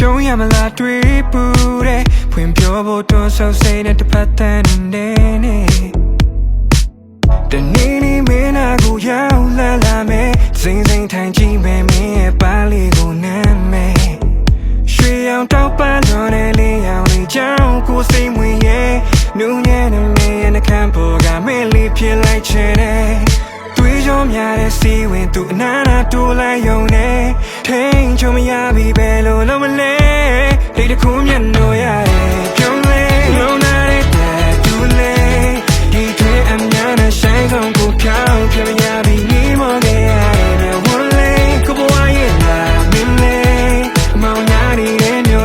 ရှုံးရမလားတွေးပူတဲ့ဖွင့်ပြောဖို့တွန်းဆောက်စိတ်နဲ့တစ်ဖက်တန်းနေနေတနေ့နေ့မင်းနာကိုရောက်လာလာမယ်စိမ့်စိမ့်ထိုင်ကြည့်မယ်မင်းရဲ့ပါလေးကိုနားမယ်ရွှေရောင်တောက်ပန်းတော်နဲ့လေးရောင်လေးချောင်းကိုစိတ်ဝင်ရဲ့နူးညံ့နေမင်းရဲ့နှကမ်းပေါ် များတဲ့စီဝင်သူအနာနာတိုးလိုက်ယုံနေထိန်ချုံမရပြီပဲလို့လုံးမလဲဒိတ်တစ်ခုမျက်နှာရတယ်ပြုံးလဲလုံးနာတဲ့တဲ့သူလဲဒီတွေအများနဲ့ဆိုင်ဆုံးကိုဖြောင်းပြမရပြီနီးမောခဲ့ရတယ်ဝန်လဲကိုဘဝရဲ့လာမင်းလဲမောင်ညာနေတဲ့မျော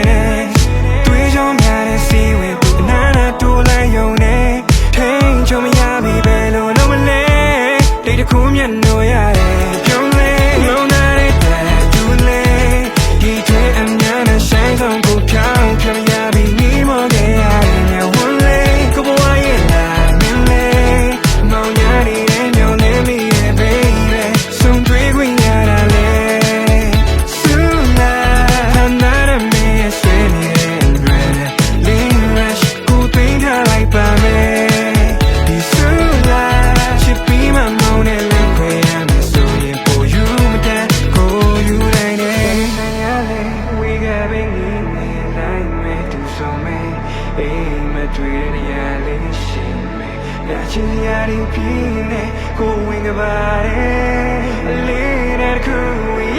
မ်မတွေ့တဲ့နေရာလေးရှိမယ်ညချင်ရတဲ့ပြင်းနဲ့ကိုဝင်ကပါတယ်အလေးနဲ့တစ်ခု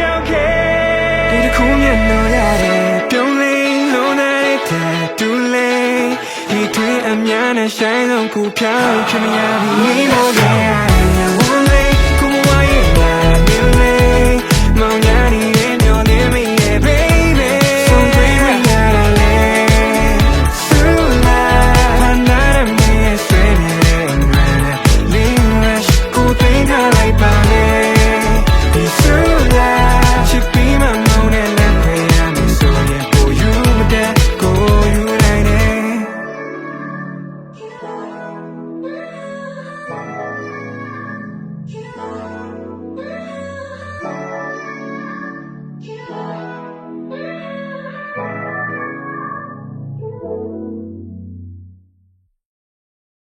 ရောက်ခဲ့ဒီတစ်ခုမျက်နှာရတယ်ပြုံးလိမ့်လုံးနေတဲ့တဲ့တူလိမ့်ဒီတွင်အများနဲ့ဆိုင်ဆုံးကိုဖြောင်းချင်မရဘူးမောခဲ့